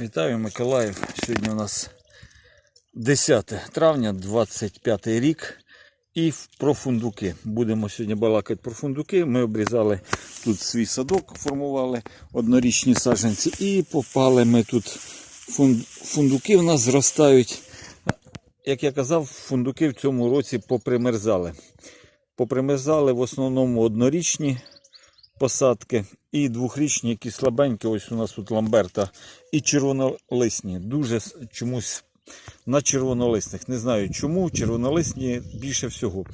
Вітаю Миколаїв. Сьогодні у нас 10 травня, 25 рік. І про фундуки. Будемо сьогодні балакати про фундуки. Ми обрізали тут свій садок, формували однорічні саджанці. І попали ми тут. Фундуки в нас зростають. Як я казав, фундуки в цьому році попримерзали. Попримерзали в основному однорічні посадки і двохрічні, які слабенькі. Ось у нас тут ламберта і червонолисні. Дуже чомусь на червонолисних. Не знаю чому, червонолисні більше всього.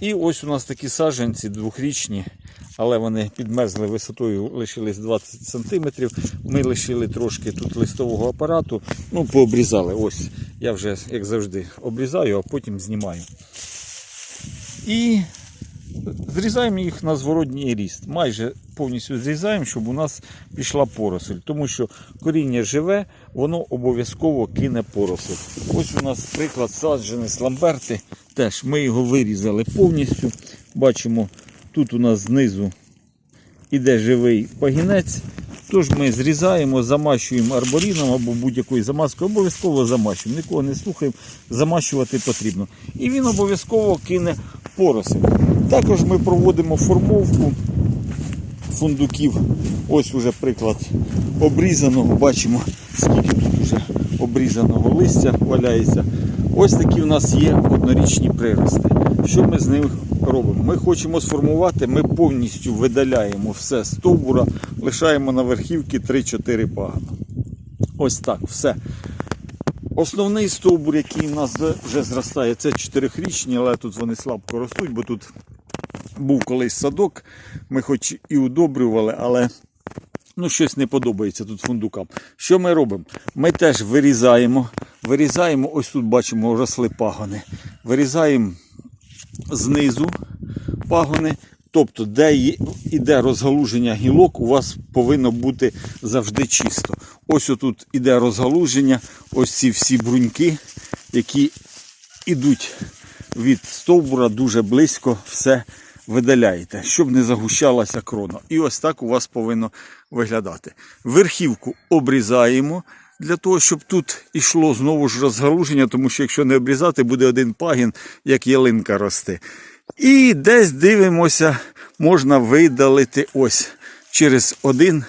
І ось у нас такі саджанці двохрічні, але вони підмерзли висотою, лишились 20 см. Ми лишили трошки тут листового апарату. Ну, пообрізали. Ось я вже, як завжди, обрізаю, а потім знімаю. І Зрізаємо їх на зворотній ріст. Майже повністю зрізаємо, щоб у нас пішла поросль. Тому що коріння живе, воно обов'язково кине поросль. Ось у нас приклад саджений з ламберти. Теж ми його вирізали повністю. Бачимо, тут у нас знизу іде живий пагінець. Тож ми зрізаємо, замащуємо арборіном або будь-якою замазкою. Обов'язково замащуємо. Нікого не слухаємо, замащувати потрібно. І він обов'язково кине поросль. Також ми проводимо формовку фундуків. Ось уже приклад обрізаного. Бачимо, скільки тут вже обрізаного листя валяється. Ось такі у нас є однорічні прирости. Що ми з ними робимо? Ми хочемо сформувати, ми повністю видаляємо все з стовбура, лишаємо на верхівці 3-4 пагана. Ось так, все. Основний стовбур, який у нас вже зростає, це 4-річні, але тут вони слабко ростуть, бо тут був колись садок, ми хоч і удобрювали, але ну, щось не подобається тут фундукам. Що ми робимо? Ми теж вирізаємо, вирізаємо, ось тут бачимо, росли пагони. Вирізаємо знизу пагони. Тобто, де іде розгалуження гілок, у вас повинно бути завжди чисто. Ось отут іде розгалуження, ось ці всі бруньки, які ідуть від стовбура дуже близько, все видаляєте, щоб не загущалася крона. І ось так у вас повинно виглядати. Верхівку обрізаємо. Для того, щоб тут йшло знову ж розгалуження, тому що якщо не обрізати, буде один пагін, як ялинка рости. І десь дивимося, можна видалити ось через один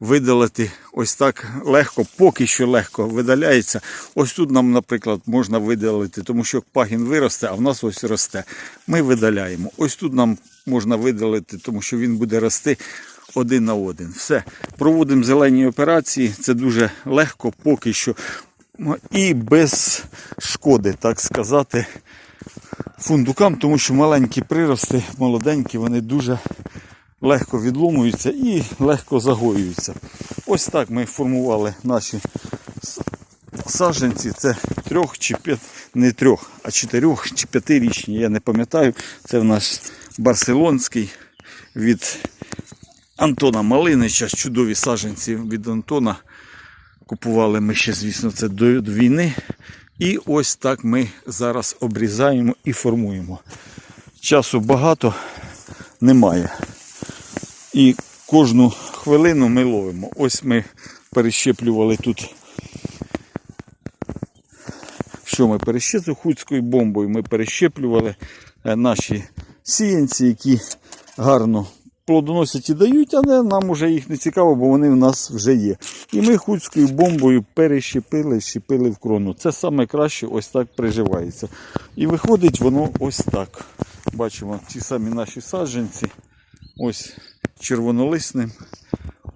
видалити ось так легко, поки що легко видаляється. Ось тут нам, наприклад, можна видалити, тому що пагін виросте, а в нас ось росте. Ми видаляємо. Ось тут нам можна видалити, тому що він буде рости один на один. Все. Проводимо зелені операції. Це дуже легко, поки що. І без шкоди, так сказати, фундукам, тому що маленькі прирости, молоденькі, вони дуже легко відломуються і легко загоюються. Ось так ми формували наші саджанці. Це трьох чи п'ять, не трьох, а чотирьох чи п'ятирічні, я не пам'ятаю. Це в нас барселонський від Антона Малинича. Чудові саджанці від Антона. Купували ми ще, звісно, це до війни. І ось так ми зараз обрізаємо і формуємо. Часу багато немає. І кожну хвилину ми ловимо. Ось ми перещеплювали тут. Що ми перещеплювали? Хуцькою бомбою ми перещеплювали е, наші сіянці, які гарно плодоносять і дають, але нам вже їх не цікаво, бо вони в нас вже є. І ми хуцькою бомбою перещепили, щепили в крону. Це саме краще ось так приживається. І виходить воно ось так. Бачимо ті самі наші саджанці. Ось червонолисним.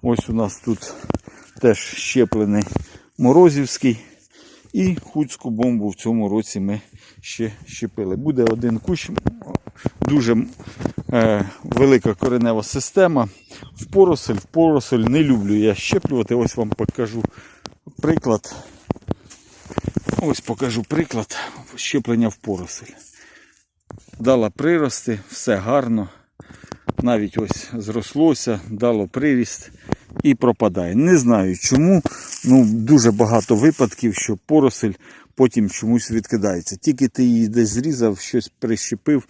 Ось у нас тут теж щеплений морозівський. І хуцьку бомбу в цьому році ми ще щепили. Буде один кущ, дуже е, велика коренева система. В поросель, в поросель не люблю я щеплювати. Ось вам покажу приклад. Ось покажу приклад щеплення в поросель. Дала прирости, все гарно. Навіть ось зрослося, дало приріст і пропадає. Не знаю чому. Ну, дуже багато випадків, що поросель потім чомусь відкидається. Тільки ти її десь зрізав, щось прищепив,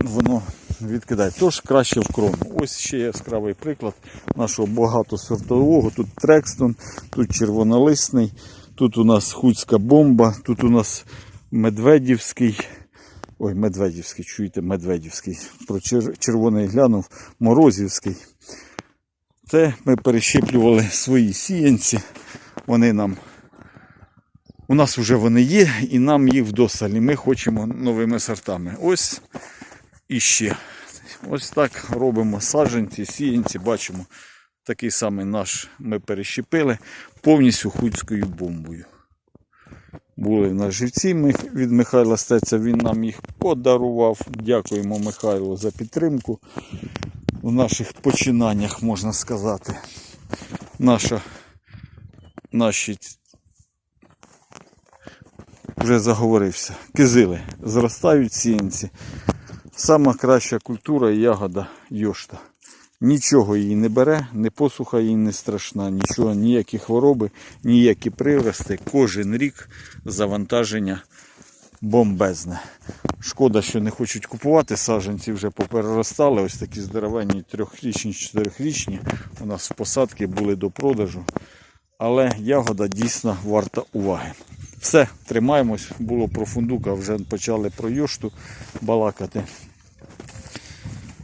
воно відкидати. Тож краще в крону. Ось ще яскравий приклад нашого багатосортового. Тут Трекстон, тут червонолисний, тут у нас хуцька бомба, тут у нас Медведівський. Ой, Медведівський, чуєте, Медведівський. Про червоний глянув, Морозівський. Це ми перещеплювали свої сіянці. Вони нам. У нас вже вони є, і нам їх вдосталь. І ми хочемо новими сортами. Ось іще. Ось так робимо саджанці, сіянці, бачимо. Такий самий наш ми перещепили повністю хуцькою бомбою. Були в нас живці від Михайла Стеця, він нам їх подарував. Дякуємо Михайлу за підтримку в наших починаннях, можна сказати. Наша, наші вже заговорився. Кизили зростають сіянці. Сама краща культура і ягода йошта. Нічого її не бере, не посуха їй не страшна, нічого, ніякі хвороби, ніякі прирости. Кожен рік завантаження бомбезне. Шкода, що не хочуть купувати. Саджанці вже попереростали. Ось такі здоровенні трьохрічні, чотирьохрічні. У нас в посадки були до продажу. Але ягода дійсно варта уваги. Все, тримаємось. Було про фундука, вже почали про йошту балакати.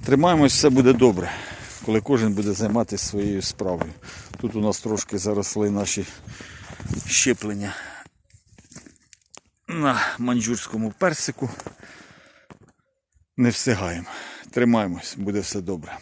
Тримаємось, все буде добре, коли кожен буде займатися своєю справою. Тут у нас трошки заросли наші щеплення на манджурському персику. Не встигаємо. Тримаємось, буде все добре.